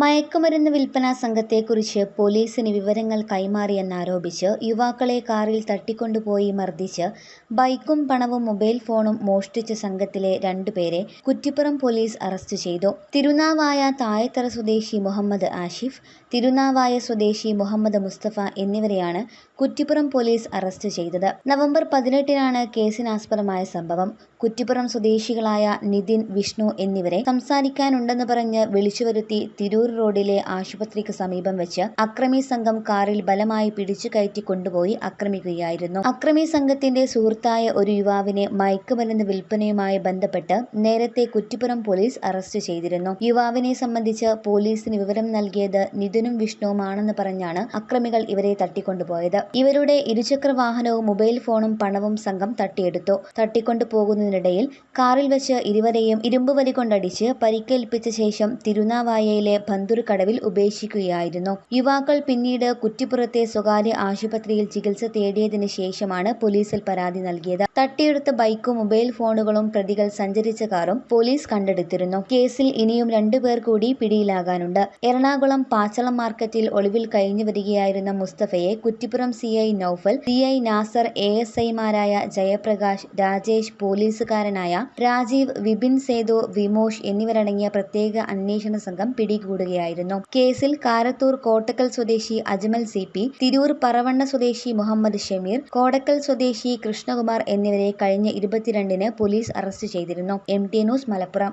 മയക്കുമരുന്ന് വിൽപ്പന സംഘത്തെക്കുറിച്ച് പോലീസിന് വിവരങ്ങൾ കൈമാറിയെന്നാരോപിച്ച് യുവാക്കളെ കാറിൽ തട്ടിക്കൊണ്ടുപോയി മർദ്ദിച്ച് ബൈക്കും പണവും മൊബൈൽ ഫോണും മോഷ്ടിച്ച സംഘത്തിലെ രണ്ടുപേരെ കുറ്റിപ്പുറം പോലീസ് അറസ്റ്റ് ചെയ്തു. തിരുനാവായ തായത്തറ സ്വദേശി മുഹമ്മദ് ആഷിഫ് തിരുനാവായ സ്വദേശി മുഹമ്മദ് മുസ്തഫ എന്നിവരെയാണ് കുറ്റിപ്പുറം പോലീസ് അറസ്റ്റ് ചെയ്തത്. നവംബർ പതിനെട്ടിനാണ് കേസിനാസ്പദമായ സംഭവം. കുറ്റിപ്പുറം സ്വദേശികളായ നിതിൻ വിഷ്ണു എന്നിവരെ സംസാരിക്കാനുണ്ടെന്ന് പറഞ്ഞ് വിളിച്ചുവരുത്തി തിരൂർ റോഡിലെ ആശുപത്രിക്ക് സമീപം വെച്ച് അക്രമി സംഘം കാറിൽ ബലമായി പിടിച്ചു കയറ്റി കൊണ്ടുപോയി ആക്രമിക്കുകയായിരുന്നു. അക്രമി സംഘത്തിന്റെ സുഹൃത്തായ ഒരു യുവാവിനെ മയക്കുമരുന്ന് വിൽപ്പനയുമായി ബന്ധപ്പെട്ട് നേരത്തെ കുറ്റിപ്പുറം പോലീസ് അറസ്റ്റ് ചെയ്തിരുന്നു. യുവാവിനെ സംബന്ധിച്ച് പോലീസിന് വിവരം നൽകിയത് നിതിനും വിഷ്ണുവുമാണെന്ന് പറഞ്ഞാണ് അക്രമികൾ ഇവരെ തട്ടിക്കൊണ്ടുപോയത്. ഇവരുടെ ഇരുചക്ര വാഹനവും മൊബൈൽ ഫോണും പണവും സംഘം തട്ടിയെടുത്തു. തട്ടിക്കൊണ്ടു പോകുന്നതിനിടയിൽ കാറിൽ വെച്ച് ഇരുവരെയും ഇരുമ്പുവലി കൊണ്ടടിച്ച് പരിക്കേൽപ്പിച്ച ശേഷം തിരുനാവായയിലെ ബന്ദുർക്കടവിൽ ഉപേക്ഷിക്കുകയായിരുന്നു. യുവാക്കൾ പിന്നീട് കുറ്റിപ്പുറത്തെ സ്വകാര്യ ആശുപത്രിയിൽ ചികിത്സ തേടിയതിനു ശേഷമാണ് പോലീസിൽ പരാതി നൽകിയത്. തട്ടിയെടുത്ത ബൈക്കും മൊബൈൽ ഫോണുകളും പ്രതികൾ സഞ്ചരിച്ച കാറും പോലീസ് കണ്ടെടുത്തിരുന്നു. കേസിൽ ഇനിയും രണ്ടുപേർ കൂടി പിടിയിലാകാനുണ്ട്. എറണാകുളം പാച്ചളം മാർക്കറ്റിൽ ഒളിവിൽ കഴിഞ്ഞു വരികയായിരുന്ന മുസ്തഫയെ Kuttippuram C I Naufal C I Nasar A S ഐമാരായ ജയപ്രകാശ് രാജേഷ് പോലീസുകാരനായ രാജീവ് വിപിൻ സേതു വിമോഷ് എന്നിവരടങ്ങിയ പ്രത്യേക അന്വേഷണ സംഘം പിടികൂടുകയായിരുന്നു. കേസിൽ കാരത്തൂർ കോട്ടക്കൽ സ്വദേശി അജ്മൽ സി പി തിരൂർ പറവണ്ണ സ്വദേശി മുഹമ്മദ് ഷമീർ കോടക്കൽ സ്വദേശി കൃഷ്ണകുമാർ എന്നിവരെ കഴിഞ്ഞ ഇരുപത്തിരണ്ടിന് പോലീസ് അറസ്റ്റ് ചെയ്തിരുന്നു. M T news Malappuram.